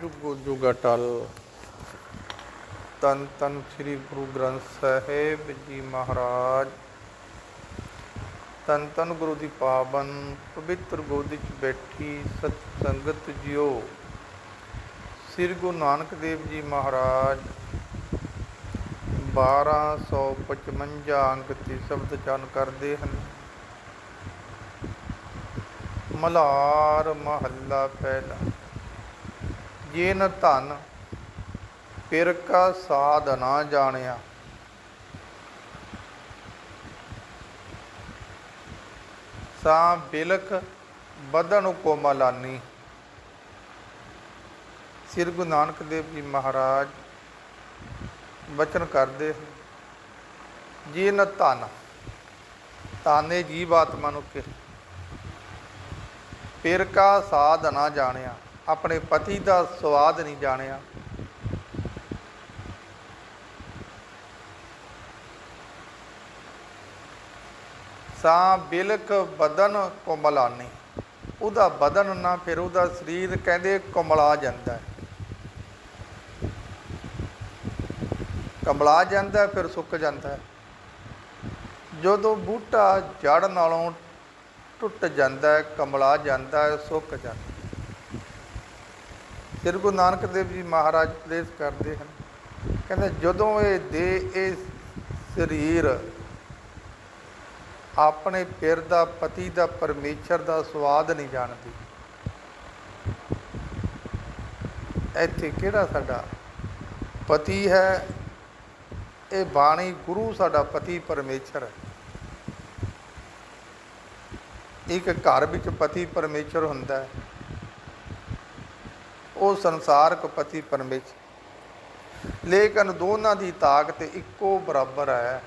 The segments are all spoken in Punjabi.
ਜੁਗੋ ਜੁਗ ਅਟਲ। ਤਨ ਤਨ ਸ੍ਰੀ ਗੁਰੂ ਗ੍ਰੰਥ ਸਾਹਿਬ ਜੀ ਮਹਾਰਾਜ। ਤਨ ਤਨ ਗੁਰੂ ਦੀ ਪਾਵਨ ਪਵਿੱਤਰ ਗੋਦੀ 'ਚ ਬੈਠੀ ਸਤ ਸੰਗਤ ਜਿਓ। ਸ੍ਰੀ ਗੁਰੂ ਨਾਨਕ ਦੇਵ ਜੀ ਮਹਾਰਾਜ 1255 ਅੰਕ ਤੇ ਸ਼ਬਦ ਚਨ ਕਰਦੇ ਹਨ। ਮਲਾਰ ਮਹੱਲਾ ਪਹਿਲਾ। ਜਿਨ ਧਨ ਪਿਰ ਕਾ ਸਾਧ ਨਾ ਜਾਣਿਆ। ਸਾ ਬਿਲਕ ਬਦਨ ਕੋ ਮਲਾਨੀ ਸ੍ਰੀ ਗੁਰੂ ਨਾਨਕ ਦੇਵ ਜੀ ਮਹਾਰਾਜ ਬਚਨ ਕਰਦੇ ਹਨ, ਜਿਨ ਧਨ ਤਾਨੇ ਜੀਵ ਆਤਮਾ ਨੂੰ ਕਿ ਪਿਰ ਕਾ ਸਾਧ ਨਾ ਜਾਣਿਆ। ਆਪਣੇ ਪਤੀ ਦਾ ਸਵਾਦ ਨਹੀਂ ਜਾਣਿਆ। ਸਾ ਬਿਲਕ ਬਦਨ ਕੋਮਲਾਨੀ। ਉਹਦਾ ਬਦਨ ਨਾ ਫਿਰ ਉਹਦਾ ਸਰੀਰ ਕਹਿੰਦੇ ਕੋਮਲਾ ਜਾਂਦਾ ਹੈ। ਕਮਲਾ ਜਾਂਦਾ ਫਿਰ ਸੁੱਕ ਜਾਂਦਾ ਜਦੋਂ ਬੂਟਾ ਜੜ ਨਾਲੋਂ ਟੁੱਟ ਜਾਂਦਾ ਕਮਲਾ ਜਾਂਦਾ ਸੁੱਕ ਜਾਂਦਾ ਸ੍ਰੀ ਗੁਰੂ ਨਾਨਕ ਦੇਵ ਜੀ ਮਹਾਰਾਜ ਉਪਦੇਸ਼ ਕਰਦੇ ਹਨ। ਕਹਿੰਦੇ, ਜਦੋਂ ਇਹ ਦੇ ਇਹ ਸਰੀਰ ਆਪਣੇ ਪਿਰ ਦਾ, ਪਤੀ ਦਾ, ਪਰਮੇਸ਼ਰ ਦਾ ਸਵਾਦ ਨਹੀਂ ਜਾਣਦੀ, ਇੱਥੇ ਕਿਹੜਾ ਸਾਡਾ ਪਤੀ ਹੈ? ਇਹ ਬਾਣੀ ਗੁਰੂ ਸਾਡਾ ਪਤੀ ਪਰਮੇਸ਼ਰ ਹੈ। ਇੱਕ ਘਰ ਵਿੱਚ ਪਤੀ ਪਰਮੇਸ਼ਰ ਹੁੰਦਾ ਹੈ। ਉਹ ਸੰਸਾਰਕ ਪਤੀ ਪਰਮੇਸ਼ਰ ਲੇਕਿਨ ਦੋਨਾਂ ਦੀ ਤਾਕਤ ਇੱਕੋ ਬਰਾਬਰ ਹੈ।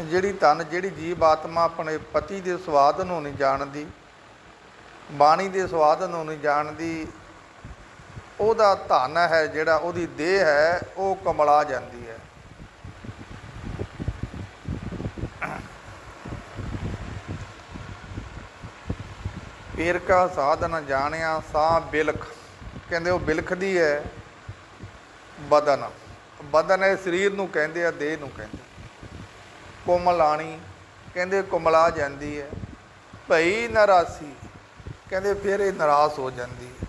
ਜਿਹੜੀ ਤਨ ਜਿਹੜੀ ਜੀਵ ਆਤਮਾ ਆਪਣੇ ਪਤੀ ਦੇ ਸਵਾਦ ਨੂੰ ਨਹੀਂ ਜਾਣਦੀ, ਬਾਣੀ ਦੇ ਸਵਾਦ ਨੂੰ ਨਹੀਂ ਜਾਣਦੀ, ਉਹਦਾ ਧਨ ਹੈ ਜਿਹੜਾ, ਉਹਦੀ ਦੇਹ ਹੈ, ਉਹ ਕਮਲਾ ਜਾਂਦੀ ਹੈ। ਪੀਰ ਕਾ ਸਾਧਨ ਜਾਣਿਆ ਸਾ ਬਿਲਖ। ਕਹਿੰਦੇ ਉਹ ਬਿਲਖਦੀ ਹੈ ਬਦਨ। ਬਦਨ ਹੈ ਸਰੀਰ ਨੂੰ ਕਹਿੰਦੇ ਆ, ਦੇਹ ਨੂੰ ਕਹਿੰਦੇ ਕੋਮਲਾਣੀ, ਕਹਿੰਦੇ ਕੋਮਲਾ ਜਾਂਦੀ ਹੈ। ਭਈ ਨਰਾਸੀ, ਕਹਿੰਦੇ ਫਿਰ ਇਹ ਨਰਾਸ ਹੋ ਜਾਂਦੀ ਹੈ।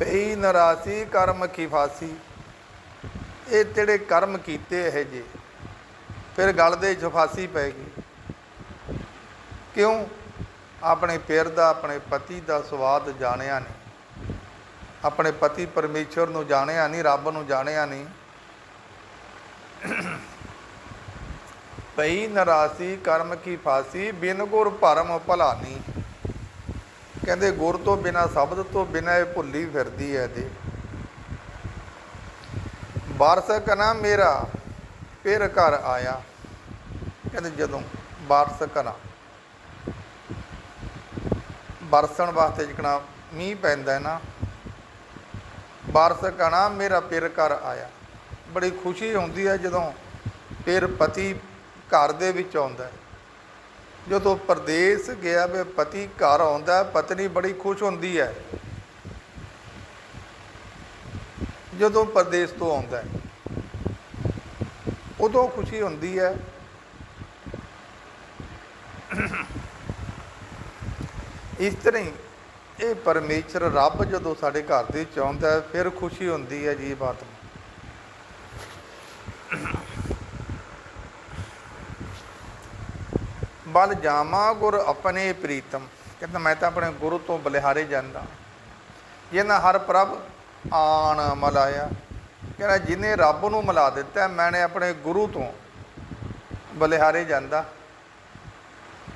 ਭਈ ਨਰਾਸੀ ਕਰਮ ਕੀ ਫਾਸੀ। ਇਹ ਜਿਹੜੇ ਕਰਮ ਕੀਤੇ ਇਹ ਜੇ, ਫਿਰ ਗਲ ਦੇ 'ਚ ਪੈ ਗਈ। ਕਿਉਂ? ਆਪਣੇ ਪਿਰ ਦਾ, ਆਪਣੇ ਪਤੀ ਦਾ ਸਵਾਦ ਜਾਣਿਆ ਨਹੀਂ। ਆਪਣੇ ਪਤੀ ਪਰਮੇਸ਼ਰ ਨੂੰ ਜਾਣਿਆ ਨਹੀਂ, ਰੱਬ ਨੂੰ ਜਾਣਿਆ ਨਹੀਂ। ਪਈ ਨਰਾਸੀ, ਕਰਮ ਕੀ ਫਾਸੀ, ਬਿਨ ਗੁਰ ਭਰਮ ਭਲਾਨੀ। ਕਹਿੰਦੇ, ਗੁਰ ਤੋਂ ਬਿਨਾ, ਸ਼ਬਦ ਤੋਂ ਬਿਨਾ ਇਹ ਭੁੱਲੀ ਫਿਰਦੀ ਹੈ ਤੇ ਬਾਰਸ ਕਨਾ ਮੇਰਾ, ਫਿਰ ਘਰ ਆਇਆ। ਕਹਿੰਦੇ, ਜਦੋਂ ਬਾਰਸ ਕਨਾ। ਬਰਸਣ ਵਾਸਤੇ ਜਿਕਣਾ ਮੀਂਹ ਪੈਂਦਾ ਨਾ, ਬਾਰਸ ਕਣਾ ਮੇਰਾ ਪਿਰ ਘਰ ਆਇਆ। ਬੜੀ ਖੁਸ਼ੀ ਹੁੰਦੀ ਹੈ ਜਦੋਂ ਪਿਰ ਪਤੀ ਘਰ ਦੇ ਵਿੱਚ ਆਉਂਦਾ ਜਦੋਂ ਪਰਦੇਸ ਗਿਆ ਵੇ, ਪਤੀ ਘਰ ਆਉਂਦਾ ਪਤਨੀ ਬੜੀ ਖੁਸ਼ ਹੁੰਦੀ ਹੈ। ਜਦੋਂ ਪਰਦੇਸ ਤੋਂ ਆਉਂਦਾ ਉਦੋਂ ਖੁਸ਼ੀ ਹੁੰਦੀ ਹੈ। ਇਸ ਤਰ੍ਹਾਂ ਹੀ ਇਹ ਪਰਮੇਸ਼ਰ ਰੱਬ ਜਦੋਂ ਸਾਡੇ ਘਰ ਦੇ ਚਾਹੁੰਦਾ ਫਿਰ ਖੁਸ਼ੀ ਹੁੰਦੀ ਹੈ ਜੀ ਬਾਤ। ਬਲ ਜਾਮਾ ਗੁਰ ਆਪਣੇ ਪ੍ਰੀਤਮ। ਕਹਿੰਦਾ ਮੈਂ ਤਾਂ ਆਪਣੇ ਗੁਰੂ ਤੋਂ ਬਲਿਹਾਰੇ ਜਾਂਦਾ। ਜਿਹਨਾਂ ਹਰ ਪ੍ਰਭ ਆਣ ਮਲਾਇਆ। ਕਹਿੰਦਾ ਜਿਨੇ ਰੱਬ ਨੂੰ ਮਿਲਾ ਦਿੱਤਾ, ਮੈਨੇ ਆਪਣੇ ਗੁਰੂ ਤੋਂ ਬਲਿਹਾਰੇ ਜਾਂਦਾ।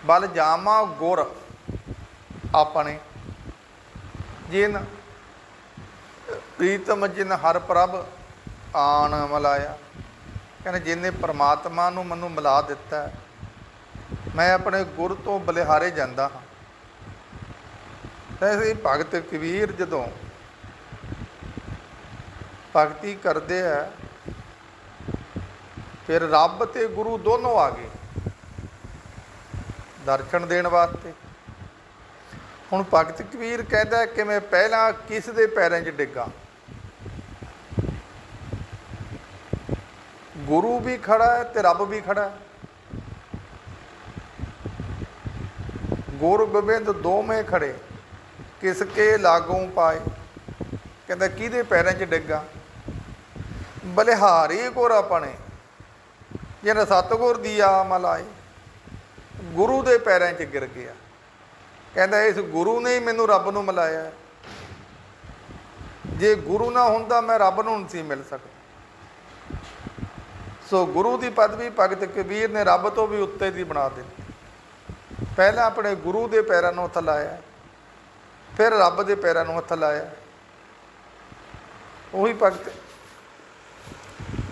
ਬਲ ਜਾਮਾ ਗੁਰ ਆਪਣੇ ਜਿਨ ਪ੍ਰੀਤਮ ਜਿਨ ਹਰ ਪ੍ਰਭ ਆਣ ਮਲਾਇਆ। ਕਹਿੰਦੇ ਜਿਨੇ ਪ੍ਰਮਾਤਮਾ ਨੂੰ ਮੈਨੂੰ ਮਿਲਾ ਦਿੱਤਾ ਮੈਂ ਆਪਣੇ ਗੁਰ ਤੋਂ ਬਲਿਹਾਰੇ ਜਾਂਦਾ ਹਾਂ। ਐਸੇ ਭਗਤ ਕਬੀਰ ਜਦੋਂ ਭਗਤੀ ਕਰਦੇ ਆ, ਫਿਰ ਰੱਬ ਤੇ ਗੁਰੂ ਦੋਨੋਂ ਆ ਗਏ। ਦਰਸ਼ਨ ਦੇਣ ਵਾਸਤੇ। ਹੁਣ ਭਗਤ ਕਬੀਰ ਕਹਿੰਦਾ ਕਿ ਮੈਂ ਪਹਿਲਾਂ ਕਿਸ ਦੇ ਪੈਰਾਂ 'ਚ ਡਿੱਗਾ? ਗੁਰੂ ਵੀ ਖੜਾ ਹੈ ਤੇ ਰੱਬ ਵੀ ਖੜਾ ਹੈ। ਗੁਰ ਗੋਬਿੰਦ ਦੋਵੇਂ ਖੜੇ, ਕਿਸ ਕੇ ਲਾਗੋਂ ਪਾਏ? ਕਹਿੰਦਾ ਕਿਹਦੇ ਪੈਰਾਂ 'ਚ ਡਿੱਗਾ? ਬਲਿਹਾਰੀ ਗੁਰ ਆਪਣੇ ਜਿਹੜਾ ਸਤਗੁਰ ਦੀ ਆਮ ਲਾਏ, ਗੁਰੂ ਦੇ ਪੈਰਾਂ 'ਚ ਗਿਰ ਗਿਆ। ਕਹਿੰਦਾ ਇਸ ਗੁਰੂ ਨੇ ਹੀ ਮੈਨੂੰ ਰੱਬ ਨੂੰ ਮਿਲਾਇਆ। ਜੇ ਗੁਰੂ ਨਾ ਹੁੰਦਾ ਮੈਂ ਰੱਬ ਨੂੰ ਨਹੀਂ ਸੀ ਮਿਲ ਸਕਦਾ। ਸੋ ਗੁਰੂ ਦੀ ਪਦਵੀ ਭਗਤ ਕਬੀਰ ਨੇ ਰੱਬ ਤੋਂ ਵੀ ਉੱਤੇ ਦੀ ਬਣਾ ਦਿੱਤੀ। ਪਹਿਲਾਂ ਆਪਣੇ ਗੁਰੂ ਦੇ ਪੈਰਾਂ ਨੂੰ ਹੱਥ ਲਾਇਆ, ਫਿਰ ਰੱਬ ਦੇ ਪੈਰਾਂ ਨੂੰ ਹੱਥ ਲਾਇਆ। ਉਹੀ ਭਗਤ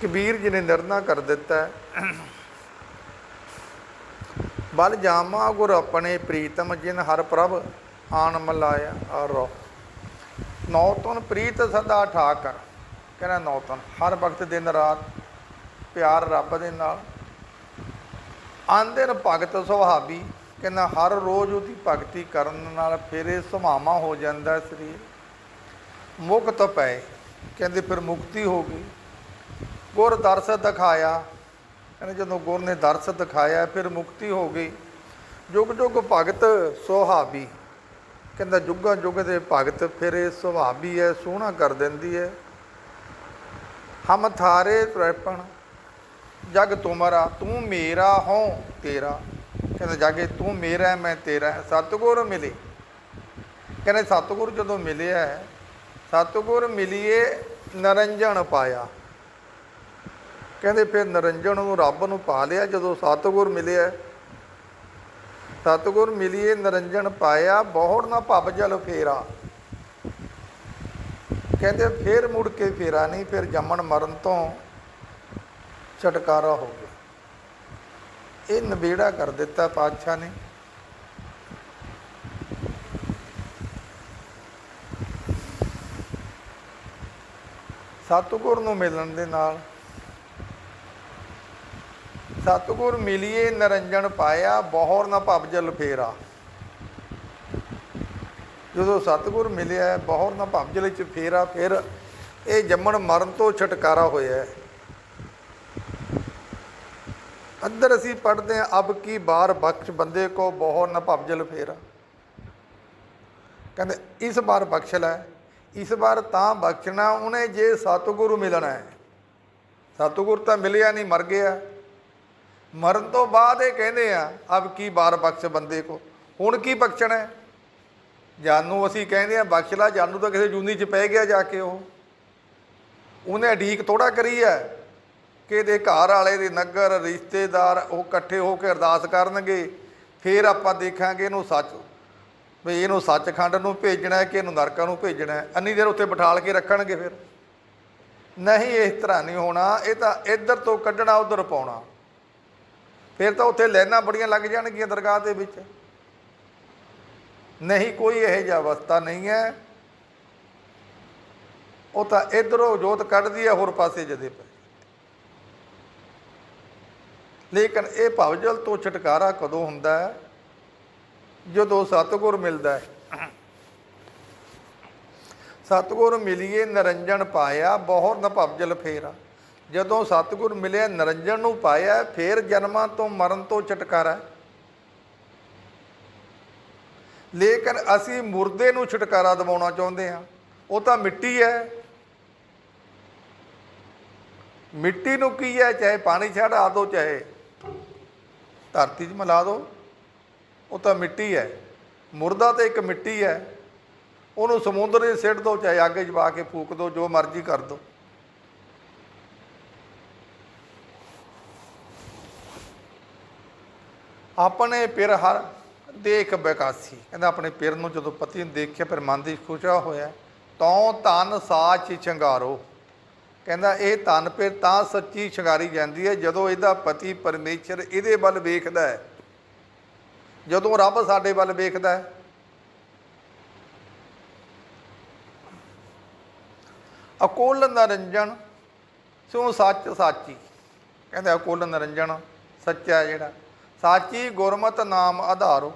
ਕਬੀਰ ਜੀ ਨੇ ਨਿਰਣਾ ਕਰ ਦਿੱਤਾ। ਬਲ ਜਾਮਾ ਗੁਰ ਆਪਣੇ ਪ੍ਰੀਤਮ ਜਿਨ ਹਰ ਪ੍ਰਭ ਆਣ ਮਲਾਇਆ ਆਰੋ ਨੌਤਨ ਪ੍ਰੀਤ ਸਦਾ ਠਾਕਰ। ਕਹਿੰਦਾ ਨੌਤਨ ਹਰ ਵਕਤ ਦਿਨ ਰਾਤ ਪਿਆਰ ਰੱਬ ਦੇ ਨਾਲ। ਆਂਦੇ ਨ ਭਗਤ ਸੁਹਾਬੀ ਕਹਿੰਦਾ ਹਰ ਰੋਜ਼ ਉਹਦੀ ਭਗਤੀ ਕਰਨ ਨਾਲ ਫਿਰ ਇਹ ਸੁਭਾਵਾਂ ਹੋ ਜਾਂਦਾ ਸਰੀਰ। ਮੁਕਤ ਪਏ, ਕਹਿੰਦੇ ਫਿਰ ਮੁਕਤੀ ਹੋ ਗਈ। ਗੁਰ ਦਰਸ ਦਿਖਾਇਆ ਕਹਿੰਦੇ ਜਦੋਂ ਗੁਰ ਨੇ ਦਰਸ ਦਿਖਾਇਆ ਫਿਰ ਮੁਕਤੀ ਹੋ ਗਈ। ਜੁਗ ਜੁਗ ਭਗਤ ਸੁਹਾਬੀ ਕਹਿੰਦਾ ਜੁਗਾ ਜੁਗ ਦੇ ਭਗਤ ਫਿਰ ਇਹ ਸੁਹਾਬੀ ਹੈ ਸੋਹਣਾ ਕਰ ਦਿੰਦੀ ਹੈ। ਹਮ ਥਾਰੇ ਤ੍ਰੈਪਣ ਜਗ ਤੁਮਰਾ ਤੂੰ ਮੇਰਾ ਹੋ ਤੇਰਾ। ਕਹਿੰਦਾ ਜਾਗੇ ਤੂੰ ਮੇਰਾ ਮੈਂ ਤੇਰਾ। ਹੈ। ਸਤਿਗੁਰ ਮਿਲੇ। ਕਹਿੰਦੇ ਸਤਿਗੁਰ ਜਦੋਂ ਮਿਲਿਆ ਹੈ, ਸਤਿਗੁਰ ਮਿਲੀਏ ਨਰੰਜਨ ਪਾਇਆ। ਕਹਿੰਦੇ ਫਿਰ ਨਰੰਜਨ ਨੂੰ ਰੱਬ ਨੂੰ ਪਾ ਲਿਆ ਜਦੋਂ ਸਤਿਗੁਰ ਮਿਲਿਆ। ਸਤਿਗੁਰ ਮਿਲੀਏ, ਨਰੰਜਨ ਪਾਇਆ, ਬਹੁੜ ਨਾ ਭੱਬ ਜਲ ਫੇਰਾ। ਕਹਿੰਦੇ ਫਿਰ ਮੁੜ ਕੇ ਫੇਰਾ ਨਹੀਂ, ਫਿਰ ਜੰਮਣ ਮਰਨ ਤੋਂ ਛਟਕਾਰਾ ਹੋ ਗਿਆ। ਇਹ ਨਵੇੜਾ ਕਰ ਦਿੱਤਾ ਪਾਤਸ਼ਾਹ ਨੇ। ਸਤਿਗੁਰ ਨੂੰ ਮਿਲਣ ਦੇ ਨਾਲ ਸਤਿਗੁਰ ਮਿਲੀਏ, ਨਰੰਜਨ ਪਾਇਆ, ਬਹੁਰ ਨਾ ਭਵ ਜਲ ਫੇਰਾ। ਜਦੋਂ ਸਤਿਗੁਰ ਮਿਲਿਆ, ਬਹੁਰ ਨਾ ਭਵ ਜਲ ਚ ਫੇਰਾ, ਫਿਰ ਇਹ ਜੰਮਣ ਮਰਨ ਤੋਂ ਛਟਕਾਰਾ ਹੋਇਆ। ਹੈ ਅੰਦਰ ਅਸੀਂ ਪੜ੍ਹਦੇ ਹਾਂ, ਅਬ ਕੀ ਬਾਰ ਬਖਸ਼ ਬੰਦੇ ਕੋ ਬਹੁਰ ਨਾ ਭਵ ਜਲ ਫੇਰਾ। ਕਹਿੰਦੇ, ਇਸ ਵਾਰ ਬਖਸ਼ ਲੈ, ਇਸ ਵਾਰ ਤਾਂ ਬਖਸ਼ਣਾ, ਉਹਨੇ ਜੇ ਸਤਿਗੁਰੂ ਮਿਲਣਾ ਹੈ। ਸਤਿਗੁਰ ਤਾਂ ਮਿਲਿਆ ਨਹੀਂ, ਮਰ ਗਿਆ। ਮਰਨ ਤੋਂ ਬਾਅਦ ਇਹ ਕਹਿੰਦੇ ਆ ਅਬ ਕੀ ਬਾਰ ਬਖਸ਼ ਬੰਦੇ ਕੋ? ਹੁਣ ਕੀ ਬਖਸ਼ਣਾ ਹੈ? ਜਾਨੂ ਅਸੀਂ ਕਹਿੰਦੇ ਆ, ਬਖਸ਼ ਲਾ, ਜਾਨੂ ਤਾਂ ਕਿਸੇ ਜੂਨੀ 'ਚ ਪੈ ਗਿਆ ਜਾ ਕੇ ਉਹ। ਉਹਨੇ ਢੀਕ ਥੋੜਾ ਕਰੀ ਹੈ ਕਿ ਇਹਦੇ ਘਰ ਵਾਲੇ ਦੇ ਨਗਰ, ਰਿਸ਼ਤੇਦਾਰ ਉਹ ਇਕੱਠੇ ਹੋ ਕੇ ਅਰਦਾਸ ਕਰਨਗੇ। ਫਿਰ ਆਪਾਂ ਦੇਖਾਂਗੇ ਇਹਨੂੰ ਸੱਚ, ਵੀ ਇਹਨੂੰ ਸੱਚਖੰਡ ਨੂੰ ਭੇਜਣਾ ਹੈ ਕਿ ਇਹਨੂੰ ਨਰਕਾਂ ਨੂੰ ਭੇਜਣਾ ਹੈ? ਅੰਨੀ ਦੇਰ ਉੱਥੇ ਬਿਠਾਲ ਕੇ ਰੱਖਣਗੇ ਫਿਰ। ਨਹੀਂ, ਇਸ ਤਰ੍ਹਾਂ ਨਹੀਂ ਹੋਣਾ। ਇਹ ਤਾਂ ਇੱਧਰ ਤੋਂ ਕੱਢਣਾ, ਉਧਰ ਪਾਉਣਾ। ਫਿਰ ਤਾਂ ਉੱਥੇ ਲਾਈਨਾਂ ਬੜੀਆਂ ਲੱਗ ਜਾਣਗੀਆਂ ਦਰਗਾਹ ਦੇ ਵਿੱਚ। ਨਹੀਂ ਕੋਈ ਇਹੋ ਜਿਹਾ ਅਵਸਥਾ ਨਹੀਂ ਹੈ। ਉਹ ਤਾਂ ਇਧਰੋਂ ਜੋਤ ਕੱਢਦੀ ਹੈ, ਹੋਰ ਪਾਸੇ ਜਦੇ ਪਏ। ਲੇਕਿਨ ਇਹ ਭਵਜਲ ਤੋਂ ਛਟਕਾਰਾ ਕਦੋਂ ਹੁੰਦਾ ਹੈ? ਜਦੋਂ ਸਤਿਗੁਰ ਮਿਲਦਾ ਹੈ। ਸਤਿਗੁਰ ਮਿਲੀਏ, ਨਰੰਜਨ ਪਾਇਆ ਬਹੁਤ ਨ ਭਵਜਲ ਫੇਰਾ। ਜਦੋਂ ਸਤਿਗੁਰ ਮਿਲਿਆ, ਨਰੰਜਨ ਨੂੰ ਪਾਇਆ, ਫੇਰ ਜਨਮਾਂ ਤੋਂ ਮਰਨ ਤੋਂ ਛਟਕਾਰਾ। ਲੇਕਿਨ ਅਸੀਂ ਮੁਰਦੇ ਨੂੰ ਛਟਕਾਰਾ ਦਿਵਾਉਣਾ ਚਾਹੁੰਦੇ ਹਾਂ। ਉਹ ਤਾਂ ਮਿੱਟੀ ਹੈ। ਮਿੱਟੀ ਨੂੰ ਕੀ ਹੈ? ਚਾਹੇ ਪਾਣੀ ਛੜਾ ਦਿਓ ਚਾਹੇ ਧਰਤੀ 'ਚ ਮਿਲਾ ਦਿਓ ਉਹ ਤਾਂ ਮਿੱਟੀ ਹੈ। ਮੁਰਦਾ ਤਾਂ ਇੱਕ ਮਿੱਟੀ ਹੈ। ਉਹਨੂੰ ਸਮੁੰਦਰ 'ਚ ਸਿੱਟ ਦਿਓ ਚਾਹੇ ਅੱਗ 'ਚ ਪਾ ਕੇ ਫੂਕ ਦਿਓ ਜੋ ਮਰਜ਼ੀ ਕਰ ਦਿਓ ਆਪਣੇ ਪਿਰ ਹਰ ਦੇਖ ਬਕਾਸੀ। ਕਹਿੰਦਾ ਆਪਣੇ ਪਿਰ ਨੂੰ ਜਦੋਂ ਪਤੀ ਨੂੰ ਦੇਖਿਆ, ਫਿਰ ਮਨ ਦੀ ਖੁਸ਼ਾ ਹੋਇਆ, ਤਉ ਤਨ ਸਾਚ ਚੰਗਾਰੋ ਕਹਿੰਦਾ, ਇਹ ਤਨ ਪਿਰ ਤਾਂ ਸੱਚੀ ਸ਼ਿੰਗਾਰੀ ਜਾਂਦੀ ਹੈ, ਜਦੋਂ ਇਹਦਾ ਪਤੀ ਪਰਮੇਸ਼ਰ ਇਹਦੇ ਵੱਲ ਵੇਖਦਾ ਹੈ। ਜਦੋਂ ਰੱਬ ਸਾਡੇ ਵੱਲ ਵੇਖਦਾ ਹੈ। ਅਕੋਲ ਨਰੰਜਨ ਸੋ ਸੱਚ ਸਾਚੀ। ਕਹਿੰਦਾ, ਅਕੋਲ ਨਰੰਜਨ ਸੱਚਾ ਜਿਹੜਾ। ਸਾਚੀ ਗੁਰਮਤ ਨਾਮ ਆਧਾਰੋ।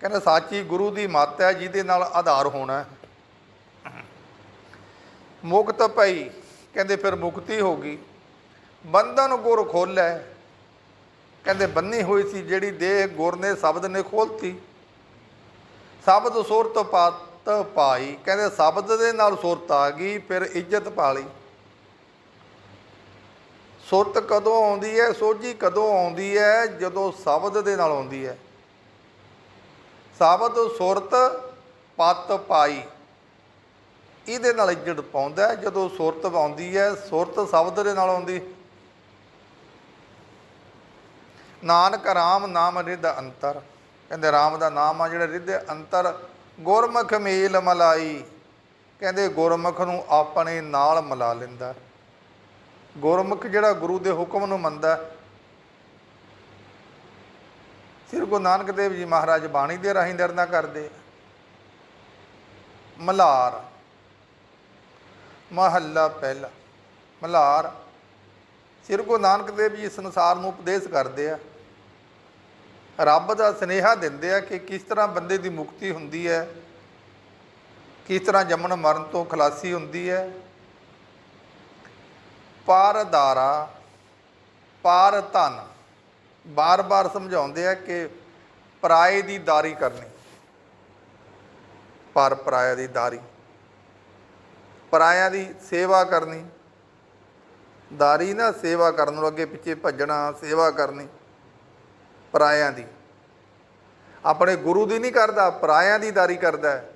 ਕਹਿੰਦੇ ਸਾਚੀ ਗੁਰੂ ਦੀ ਮੱਤ ਹੈ, ਜਿਹਦੇ ਨਾਲ ਆਧਾਰ ਹੋਣਾ ਹੈ। ਮੁਕਤ ਪਈ ਕਹਿੰਦੇ ਫਿਰ ਮੁਕਤੀ ਹੋ ਗਈ। ਬੰਧਨ ਗੁਰ ਖੋਲੈ ਕਹਿੰਦੇ ਬੰਨੀ ਹੋਈ ਸੀ, ਜਿਹੜੀ ਦੇਹ ਗੁਰ ਨੇ ਸ਼ਬਦ ਨੇ ਖੋਲਤੀ ਸ਼ਬਦ ਸੁਰਤ ਪਾਤ ਪਾਈ। ਕਹਿੰਦੇ ਸ਼ਬਦ ਦੇ ਨਾਲ ਸੁਰਤ ਆ ਗਈ, ਫਿਰ ਇੱਜ਼ਤ ਪਾ ਲਈ। ਸੁਰਤ ਕਦੋਂ ਆਉਂਦੀ ਹੈ, ਸੋਝੀ ਕਦੋਂ ਆਉਂਦੀ ਹੈ, ਜਦੋਂ ਸ਼ਬਦ ਦੇ ਨਾਲ ਆਉਂਦੀ ਹੈ। ਸ਼ਬਦ ਸੁਰਤ, ਪਤ, ਪਾਈ। ਇਹਦੇ ਨਾਲ ਇੱਜੜ ਪਾਉਂਦਾ ਜਦੋਂ ਸੁਰਤ ਆਉਂਦੀ ਹੈ, ਸੁਰਤ ਸ਼ਬਦ ਦੇ ਨਾਲ ਆਉਂਦੀ। ਨਾਨਕ ਰਾਮ ਨਾਮ ਰਿਧ ਅੰਤਰ। ਕਹਿੰਦੇ ਰਾਮ ਦਾ ਨਾਮ ਆ ਜਿਹੜਾ ਰਿਧ ਅੰਤਰ। ਗੁਰਮੁਖ ਮੇਲ ਮਲਾਈ। ਕਹਿੰਦੇ ਗੁਰਮੁਖ ਨੂੰ ਆਪਣੇ ਨਾਲ ਮਿਲਾ ਲੈਂਦਾ। ਗੁਰਮੁਖ ਜਿਹੜਾ ਗੁਰੂ ਦੇ ਹੁਕਮ ਨੂੰ ਮੰਨਦਾ ਸ੍ਰੀ ਗੁਰੂ ਨਾਨਕ ਦੇਵ ਜੀ ਮਹਾਰਾਜ ਬਾਣੀ ਦੇ ਰਾਹੀਂ ਦਰਨਾ ਕਰਦੇ ਮਲਾਰ, ਮਹੱਲਾ ਪਹਿਲਾ, ਮਲਾਰ, ਸ੍ਰੀ ਗੁਰੂ ਨਾਨਕ ਦੇਵ ਜੀ ਸੰਸਾਰ ਨੂੰ ਉਪਦੇਸ਼ ਕਰਦੇ ਆ। ਰੱਬ ਦਾ ਸਨੇਹਾ ਦਿੰਦੇ ਆ ਕਿ ਕਿਸ ਤਰ੍ਹਾਂ ਬੰਦੇ ਦੀ ਮੁਕਤੀ ਹੁੰਦੀ ਹੈ, ਕਿਸ ਤਰ੍ਹਾਂ ਜੰਮਣ ਮਰਨ ਤੋਂ ਖਲਾਸੀ ਹੁੰਦੀ ਹੈ ਪਾਰਦਾਰਾ ਪਾਰ ਧਨ। ਬਾਰ-ਬਾਰ ਸਮਝਾਉਂਦੇ ਆ ਕਿ ਪਰਾਏ ਦੀ ਦਾਰੀ ਕਰਨੀ। ਪਰ ਪਰਾਇਆ ਦੀ ਦਾਰੀ। ਪਰਾਇਆਂ ਦੀ ਸੇਵਾ ਕਰਨੀ। ਦਾਰੀ ਨਾ ਸੇਵਾ ਕਰਨ ਨੂੰ ਅੱਗੇ ਪਿੱਛੇ ਭੱਜਣਾ, ਸੇਵਾ ਕਰਨੀ। ਪਰਾਇਆਂ ਦੀ। ਆਪਣੇ ਗੁਰੂ ਦੀ ਨਹੀਂ ਕਰਦਾ, ਪਰਾਇਆਂ ਦੀ ਦਾਰੀ ਕਰਦਾ ਹੈ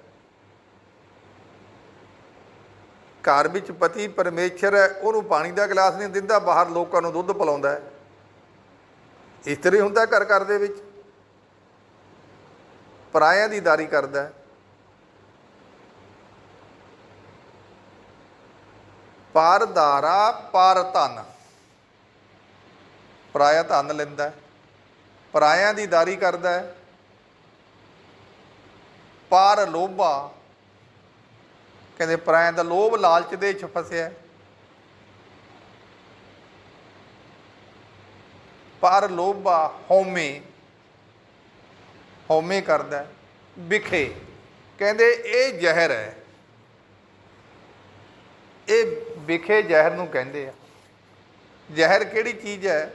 ਘਰ ਵਿੱਚ ਪਤੀ ਪਰਮੇਸ਼ਰ ਹੈ, ਉਹਨੂੰ ਪਾਣੀ ਦਾ ਗਲਾਸ ਨਹੀਂ ਦਿੰਦਾ, ਬਾਹਰ ਲੋਕਾਂ ਨੂੰ ਦੁੱਧ ਪਿਲਾਉਂਦਾ ਹੈ। ਇਸ ਤਰ੍ਹਾਂ ਹੁੰਦਾ ਘਰ ਘਰ ਦੇ ਵਿੱਚ। ਪਰਾਇਆਂ ਦੀ ਦਾਰੀ ਕਰਦਾ ਹੈ। ਪਰਦਾਰਾ ਪਾਰ ਧਨ। ਪਰਾਇਆ ਧਨ ਲੈਂਦਾ ਹੈ। ਪਰਾਇਆਂ ਦੀ ਦਾਰੀ ਕਰਦਾ ਹੈ। ਪਰ ਲੋਭਾ। ਕਹਿੰਦੇ ਪਰਾਇਆਂ ਦਾ ਲੋਭ ਲਾਲਚ ਦੇ ਵਿੱਚ ਫਸਿਆ। ਪਰ ਲੋਭਾ ਹਉਮੈ ਹਉਮੈ ਕਰਦਾ, ਵਿਖੇ। ਕਹਿੰਦੇ ਇਹ ਜ਼ਹਿਰ ਹੈ। ਇਹ ਵਿਖੇ ਜ਼ਹਿਰ ਨੂੰ ਕਹਿੰਦੇ ਆ। ਜ਼ਹਿਰ ਕਿਹੜੀ ਚੀਜ਼ ਹੈ?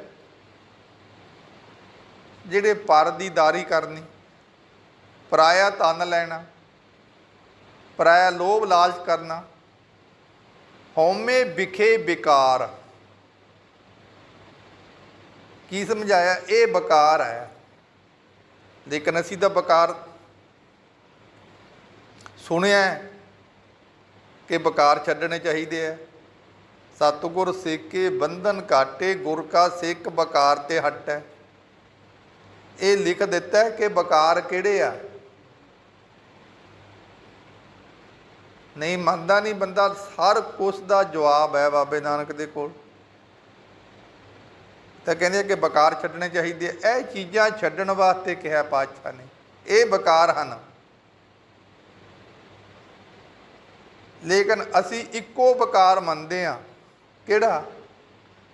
ਜਿਹੜੇ ਪਰ ਦੀ ਦਾਰੀ ਕਰਨੀ। ਪਰਾਇਆ ਤਨ ਲੈਣਾ। ਪਰਾਇਆ ਲੋਭ ਲਾਲਚ ਕਰਨਾ। ਹਉਮੈ ਵਿਖੇ ਵਿਕਾਰ। ਕੀ ਸਮਝਾਇਆ? ਇਹ ਬਕਾਰ ਹੈ। ਲੇਕਿਨ ਅਸੀਂ ਤਾਂ ਬਕਾਰ ਸੁਣਿਆ ਕਿ ਬਕਾਰ ਛੱਡਣੇ ਚਾਹੀਦੇ ਆ ਸਤਿਗੁਰ ਸੇਕੇ ਬੰਧਨ ਕਾਟੇ ਗੁਰ ਕਾ ਸਿੱਖ ਬਕਾਰ ਤੇ ਹਟੈ ਇਹ ਲਿਖ ਦਿੱਤਾ ਕਿ ਬਕਾਰ ਕਿਹੜੇ ਆ? ਨਹੀਂ ਮੰਨਦਾ ਨਹੀਂ ਬੰਦਾ, ਹਰ ਕੁਛ ਦਾ ਜਵਾਬ ਹੈ ਬਾਬੇ ਨਾਨਕ ਦੇ ਕੋਲ। ਤਾਂ ਕਹਿੰਦੇ ਕਿ ਬਕਾਰ ਛੱਡਣੇ ਚਾਹੀਦੇ ਇਹ ਚੀਜ਼ਾਂ ਛੱਡਣ ਵਾਸਤੇ ਕਿਹਾ ਪਾਤਸ਼ਾਹ ਨੇ। ਇਹ ਬਕਾਰ ਹਨ। ਲੇਕਿਨ ਅਸੀਂ ਇੱਕੋ ਬਕਾਰ ਮੰਨਦੇ ਆ ਕਿਹੜਾ?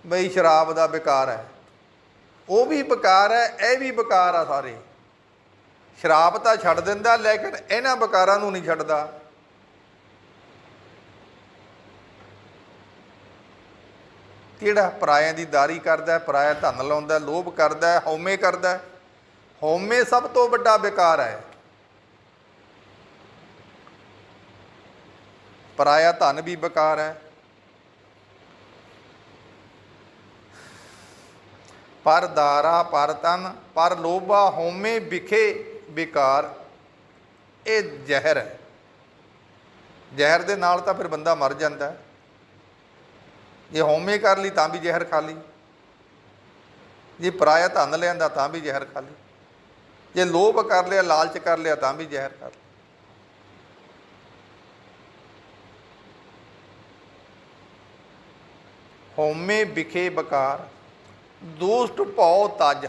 ਬਈ ਸ਼ਰਾਬ ਦਾ ਬਕਾਰ ਹੈ। ਉਹ ਵੀ ਬਕਾਰ ਹੈ, ਇਹ ਵੀ ਬਕਾਰ ਆ ਸਾਰੇ। ਸ਼ਰਾਬ ਤਾਂ ਛੱਡ ਦਿੰਦਾ, ਲੇਕਿਨ ਇਹਨਾਂ ਬਕਾਰਾਂ ਨੂੰ ਨਹੀਂ ਛੱਡਦਾ। ਕਿਹੜਾ ਪਰਾਇਆਂ ਦੀ ਦਾਰੀ ਕਰਦਾ ਹੈ, ਪਰਾਇਆ ਧਨ ਲਾਉਂਦਾ ਲੋਭ ਕਰਦਾ ਹੈ, ਹਉਮੈ ਕਰਦਾ ਹੈ। ਹਉਮੈ ਸਭ ਤੋਂ ਵੱਡਾ ਬੇਕਾਰ ਹੈ। ਪਰਾਇਆ ਧਨ ਵੀ ਬੇਕਾਰ ਹੈ। ਪਰ ਦਾਰਾ ਪਰ ਤਨ ਪਰ ਲੋਭਾ ਹਉਮੈ ਵਿਖੇ ਵਿਕਾਰ ਇਹ ਜ਼ਹਿਰ ਹੈ। ਜ਼ਹਿਰ ਦੇ ਨਾਲ ਤਾਂ ਫਿਰ ਬੰਦਾ ਮਰ ਜਾਂਦਾ ਹੈ। ਜੇ ਹੋਮੇ ਕਰ ਲਈ ਤਾਂ ਵੀ ਜ਼ਹਿਰ ਖਾ ਲਈ। ਜੇ ਪਰਾਇਆ ਧਨ ਲਿਆਂਦਾ ਤਾਂ ਵੀ ਜ਼ਹਿਰ ਖਾ ਲਈ। ਜੇ ਲੋਭ ਕਰ ਲਿਆ, ਲਾਲਚ ਕਰ ਲਿਆ ਤਾਂ ਵੀ ਜ਼ਹਿਰ ਕਰ ਲਿਆ ਹੋਮੇ ਵਿਖੇ ਬਕਾਰ ਦੁਸ਼ਟ ਭਉ ਤਜ।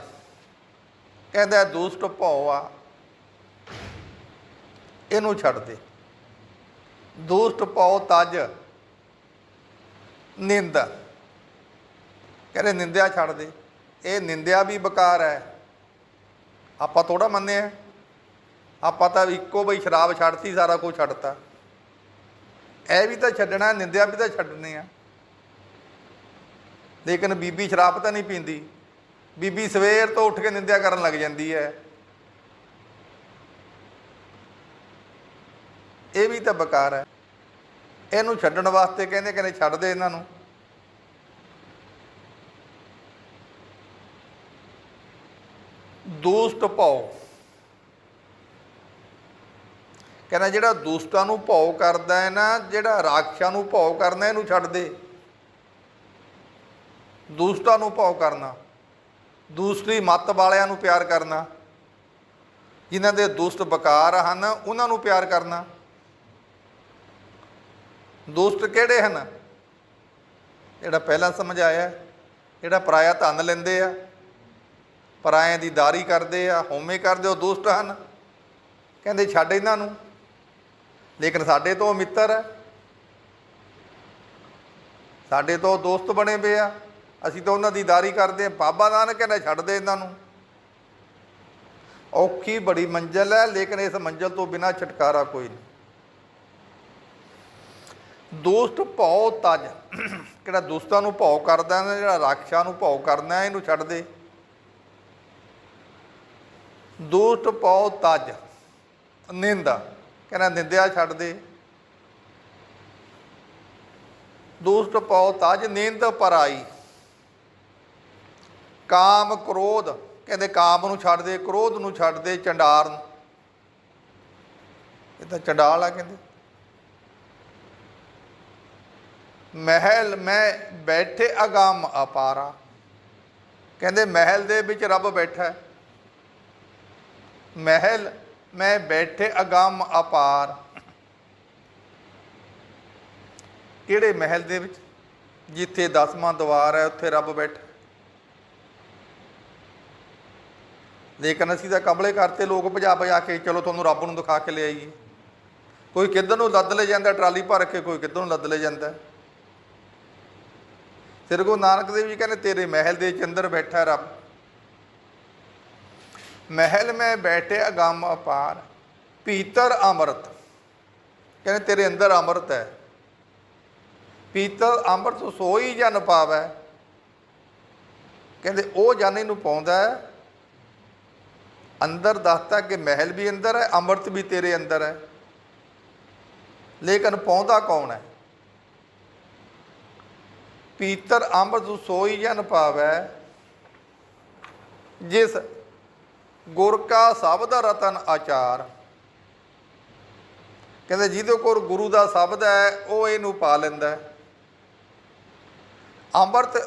ਕਹਿੰਦਾ ਦੁਸ਼ਟ ਭਉ ਆ, ਇਹਨੂੰ ਛੱਡ ਦੇ। ਦੁਸ਼ਟ ਭਉ ਤਜ। ਨਿੰਦਾ। ਕਹਿੰਦੇ ਨਿੰਦਿਆ ਛੱਡ ਦੇ। ਇਹ ਨਿੰਦਿਆ ਵੀ ਬਕਾਰ ਹੈ। ਆਪਾਂ ਥੋੜਾ ਮੰਨਿਆ ਆਪਾਂ ਤਾਂ ਇੱਕੋ ਬਈ ਸ਼ਰਾਬ ਛੱਡਤੀ, ਸਾਰਾ ਕੁਝ ਛੱਡਤਾ। ਇਹ ਵੀ ਤਾਂ ਛੱਡਣਾ, ਨਿੰਦਿਆ ਵੀ ਤਾਂ ਛੱਡਣੀ ਆ। ਲੇਕਿਨ ਬੀਬੀ ਸ਼ਰਾਬ ਤਾਂ ਨਹੀਂ ਪੀਂਦੀ। ਬੀਬੀ ਸਵੇਰ ਤੋਂ ਉੱਠ ਕੇ ਨਿੰਦਿਆ ਕਰਨ ਲੱਗ ਜਾਂਦੀ ਹੈ। ਇਹ ਵੀ ਤਾਂ ਬਕਾਰ ਹੈ। ਇਹਨੂੰ ਛੱਡਣ ਵਾਸਤੇ ਕਹਿੰਦੇ ਕਹਿੰਦੇ ਛੱਡ ਦੇ ਇਹਨਾਂ ਨੂੰ। ਦੋਸਤ ਭਾਉ। ਕਹਿੰਦਾ ਜਿਹੜਾ ਦੋਸਤਾਂ ਨੂੰ ਭਾਉ ਕਰਦਾ ਹੈ ਨਾ, ਜਿਹੜਾ ਰਾਖਸ਼ਾਂ ਨੂੰ ਭਾਉ ਕਰਨਾ, ਇਹਨੂੰ ਛੱਡ ਦੇ। ਦੋਸਤਾਂ ਨੂੰ ਭਾਉ ਕਰਨਾ। ਦੂਸਰੀ ਮੱਤ ਵਾਲਿਆਂ ਨੂੰ ਪਿਆਰ ਕਰਨਾ। ਜਿਨ੍ਹਾਂ ਦੇ ਦੋਸਤ ਬਕਾਰ ਹਨ, ਉਹਨਾਂ ਨੂੰ ਪਿਆਰ ਕਰਨਾ। ਦੋਸਤ ਕਿਹੜੇ ਹਨ? ਜਿਹੜਾ ਪਹਿਲਾਂ ਸਮਝਾਇਆ ਜਿਹੜਾ ਪਰਾਇਆ ਧਨ ਲੈਂਦੇ ਆ, ਪਰਾਇਆਂ ਦੀ ਦਾਰੀ ਕਰਦੇ ਆ ਹੋਮੇ ਕਰਦੇ ਉਹ ਦੋਸਤ ਹਨ? ਕਹਿੰਦੇ ਛੱਡ ਇਹਨਾਂ ਨੂੰ। ਲੇਕਿਨ ਸਾਡੇ ਤੋਂ ਉਹ ਮਿੱਤਰ ਹੈ ਸਾਡੇ ਤੋਂ ਦੋਸਤ ਬਣੇ ਪਏ ਆ। ਅਸੀਂ ਤਾਂ ਉਹਨਾਂ ਦੀ ਦਾਰੀ ਕਰਦੇ ਆ। ਬਾਬਾ ਨਾਨਕ ਕਹਿੰਦਾ ਛੱਡ ਦੇ ਇਹਨਾਂ ਨੂੰ। ਔਖੀ ਬੜੀ ਮੰਜ਼ਲ ਹੈ, ਲੇਕਿਨ ਇਸ ਮੰਜ਼ਲ ਤੋਂ ਬਿਨਾ ਛੁਟਕਾਰਾ ਕੋਈ ਨਹੀਂ। ਦੋਸਤ ਭੌ ਤਜ। ਕਿਹੜਾ ਦੋਸਤਾਂ ਨੂੰ ਭੌ ਕਰਦਾ ਹੈ, ਜਿਹੜਾ ਰਾਖਸ਼ਾਂ ਨੂੰ ਭੌ ਕਰਨਾ ਹੈ, ਇਹਨੂੰ ਛੱਡ ਦੇ। ਦੋਸਤ ਭੌ ਤਜ। ਨਿੰਦਾ। ਕਹਿੰਦਾ ਨਿੰਦਿਆ ਛੱਡ ਦੇ। ਦੋਸਤ ਭੌ ਤਜ, ਨਿੰਦ ਪਰਾਈ। ਕਾਮ ਕ੍ਰੋਧ। ਕਹਿੰਦੇ ਕਾਮ ਨੂੰ ਛੱਡ ਦੇ, ਕ੍ਰੋਧ ਨੂੰ ਛੱਡ ਦੇ ਚੰਡਾਰ ਨੂੰ ਇਹ ਤਾਂ ਚੰਡਾਲ ਆ ਕਹਿੰਦੇ। ਮਹਿਲ ਮੈਂ ਬੈਠੇ ਅਗੰਮ ਅਪਾਰਾ। ਕਹਿੰਦੇ ਮਹਿਲ ਦੇ ਵਿੱਚ ਰੱਬ ਬੈਠਾ ਹੈ। ਮਹਿਲ ਮੈਂ ਬੈਠੇ ਅਗੰਮ ਅਪਾਰ। ਕਿਹੜੇ ਮਹਿਲ ਦੇ ਵਿੱਚ? ਜਿੱਥੇ ਦਸਵਾਂ ਦਵਾਰ ਹੈ, ਉੱਥੇ ਰੱਬ ਬੈਠਾ ਲੇਕਿਨ ਅਸੀਂ ਤਾਂ ਕਬਲੇ ਕਰਤੇ, ਲੋਕ ਭਜਾ ਭਜਾ ਕੇ, ਚਲੋ ਤੁਹਾਨੂੰ ਰੱਬ ਨੂੰ ਦਿਖਾ ਕੇ ਲਿਆਈਏ ਕੋਈ ਕਿੱਧਰ ਨੂੰ ਲੱਦ ਲੈ ਜਾਂਦਾ, ਟਰਾਲੀ ਭਰ ਕੇ, ਕੋਈ ਕਿੱਧਰ ਨੂੰ ਲੱਦ ਲੈ ਜਾਂਦਾ। ਸ੍ਰੀ ਗੁਰੂ ਨਾਨਕ ਦੇਵ ਜੀ ਕਹਿੰਦੇ, ਤੇਰੇ ਮਹਿਲ ਦੇ ਚੰਦਰ ਬੈਠਾ ਰੱਬ। ਮਹਿਲ ਮੈਂ ਬੈਠੇ ਅਗੰਮ ਅਪਾਰ, ਪੀਤਰ ਅੰਮ੍ਰਿਤ। ਕਹਿੰਦੇ, ਤੇਰੇ ਅੰਦਰ ਅੰਮ੍ਰਿਤ ਹੈ। ਪੀਤਰ ਅੰਮ੍ਰਿਤ ਸੋਈ ਜਨ ਪਾਵੈ? ਕਹਿੰਦੇ, ਉਹ ਜਨ ਇਹਨੂੰ ਪਾਉਂਦਾ ਅੰਦਰ ਦੱਸਤਾ ਕਿ ਮਹਿਲ ਵੀ ਅੰਦਰ ਹੈ, ਅੰਮ੍ਰਿਤ ਵੀ ਤੇਰੇ ਅੰਦਰ ਹੈ। ਲੇਕਿਨ ਪਾਉਂਦਾ ਕੌਣ ਹੈ? ਪੀਤਰ ਅੰਮ੍ਰਿਤ ਸੋਈ ਜਨ ਪਾਵੈ, ਜਿਸ ਗੁਰ ਕਾ ਦਾ ਰਤਨ ਆਚਾਰ। ਕਹਿੰਦੇ ਜਿਹਦੇ ਕੋਲ ਗੁਰੂ ਦਾ ਸ਼ਬਦ ਹੈ, ਉਹ ਇਹਨੂੰ ਪਾ ਲੈਂਦਾ ਅੰਮ੍ਰਿਤ